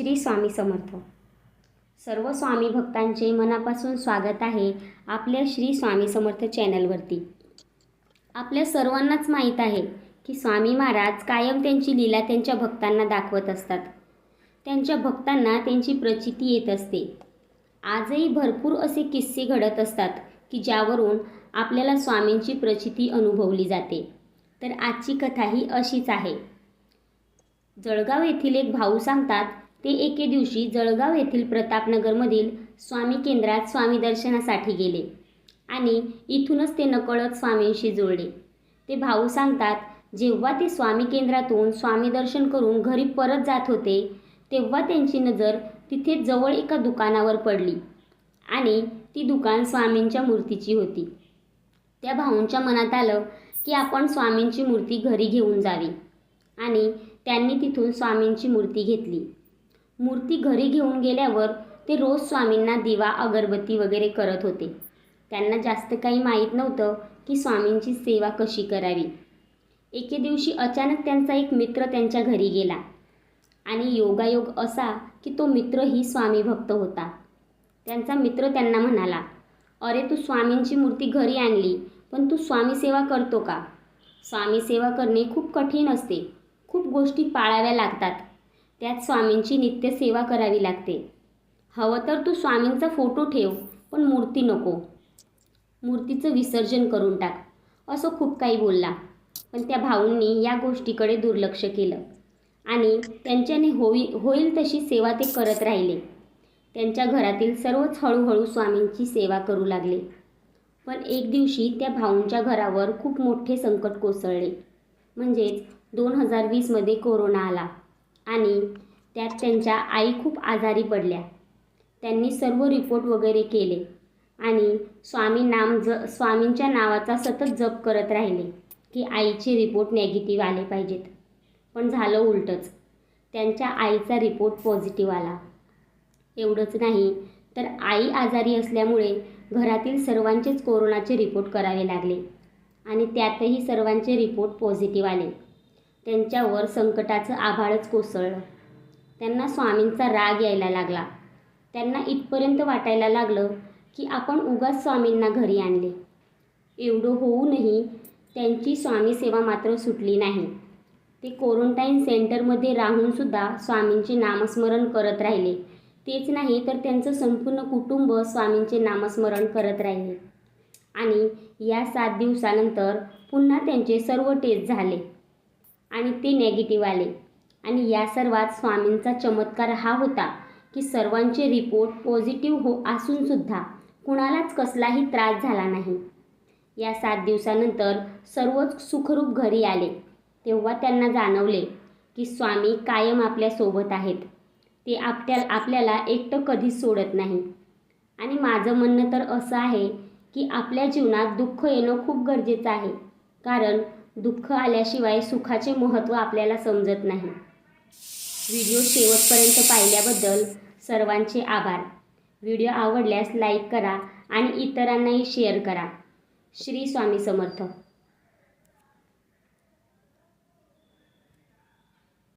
श्री स्वामी समर्थ. सर्व स्वामी भक्तांचे मनापासून स्वागत आहे आपल्या श्री स्वामी समर्थ चॅनलवरती. आपल्या सर्वांनाच माहीत आहे की स्वामी महाराज कायम त्यांची लीला त्यांच्या भक्तांना दाखवत असतात. त्यांच्या भक्तांना त्यांची प्रचिती येत असते. आजही भरपूर असे किस्से घडत असतात की ज्यावरून आपल्याला स्वामींची प्रचिती अनुभवली जाते. तर आजची कथा ही अशीच आहे. जळगाव येथील एक भाऊ सांगतात ते एके दिवशी जळगाव येथील प्रतापनगरमधील स्वामी केंद्रात स्वामी दर्शनासाठी गेले आणि इथूनच ते नकळत स्वामींशी जोडले ते भाऊ सांगतात जेव्हा ते स्वामी केंद्रातून स्वामी दर्शन करून घरी परत जात होते तेव्हा त्यांची नजर तिथे जवळ एका दुकानावर पडली आणि ती दुकान स्वामींच्या मूर्तीची होती. त्या भाऊंच्या मनात आलं की आपण स्वामींची मूर्ती घरी घेऊन जावी आणि त्यांनी तिथून स्वामींची मूर्ती घेतली. मूर्ती घरी घेऊन गेल्यावर ते रोज स्वामींना दिवा अगरबत्ती वगैरे करत होते. त्यांना जास्त काही माहीत नव्हतं की स्वामींची सेवा कशी करावी. एके दिवशी अचानक त्यांचा एक मित्र त्यांच्या घरी गेला. आणि योगायोग असा की तो मित्रही स्वामी भक्त होता. त्यांचा मित्र त्यांना म्हणाला अरे तू स्वामींची मूर्ती घरी आणली पण तू स्वामी सेवा करतो का? स्वामी सेवा करणे खूप कठीण असते. खूप गोष्टी पाळाव्या लागतात. त्यात स्वामींची नित्य सेवा करावी लागते. हवं तर तू स्वामींचा फोटो ठेव पण मूर्ती नको. मूर्तीचं विसर्जन करून टाक असं खूप काही बोलला. पण त्या भाऊंनी या गोष्टीकडे दुर्लक्ष केलं. आणि त्यांच्याने होई होईल तशी सेवा ते करत राहिले. त्यांच्या घरातील सर्वच हळूहळू स्वामींची सेवा करू लागले. पण एक दिवशी त्या भाऊंच्या घरावर खूप मोठे संकट कोसळले. म्हणजेच दोन हजार वीसमध्ये कोरोना आला. आणि त्यात त्यांच्या आई खूप आजारी पडल्या. त्यांनी सर्व रिपोर्ट वगैरे केले आणि स्वामी नाम ज स्वामींच्या नावाचा सतत जप करत राहिले की आईचे रिपोर्ट नेगेटिव्ह आले पाहिजेत. पण झालं उलटंच. त्यांच्या आईचा रिपोर्ट पॉझिटिव्ह आला. एवढंच नाही तर आई आजारी असल्यामुळे घरातील सर्वांचेच कोरोनाचे रिपोर्ट करावे लागले आणि त्यातही सर्वांचे रिपोर्ट पॉझिटिव्ह आले. त्यांच्यावर संकटाचं आभाळच कोसळलं. त्यांना स्वामींचा राग यायला लागला. त्यांना इथपर्यंत वाटायला लागलं की आपण उगाच स्वामींना घरी आणले. एवढं होऊनही त्यांची स्वामी सेवा मात्र सुटली नाही. ते क्वारंटाईन सेंटरमध्ये राहूनसुद्धा स्वामींचे नामस्मरण करत राहिले. तेच नाही तर त्यांचं संपूर्ण कुटुंब स्वामींचे नामस्मरण करत राहिले. आणि या सात दिवसानंतर पुन्हा त्यांचे सर्व टेस्ट झाले. आणि ते नेगेटिव्ह आले. आणि या सर्वात स्वामींचा चमत्कार हा होता की सर्वांचे रिपोर्ट पॉझिटिव्ह हो असूनसुद्धा कुणालाच कसलाही त्रास झाला नाही. या सात दिवसानंतर सर्वच सुखरूप घरी आले. तेव्हा त्यांना जाणवले की स्वामी कायम आपल्यासोबत आहेत. ते आपल्या आपल्याला एकटं कधीच सोडत नाही. आणि माझं म्हणणं तर असं आहे की आपल्या जीवनात दुःख येणं खूप गरजेचं आहे. कारण दुःख आल्याशिवाय सुखाचे महत्त्व आपल्याला समजत नाही. व्हिडिओ शेवटपर्यंत पाहिल्याबद्दल सर्वांचे आभार. व्हिडिओ आवडल्यास लाईक करा आणि इतरांनाही शेअर करा. श्री स्वामी समर्थ.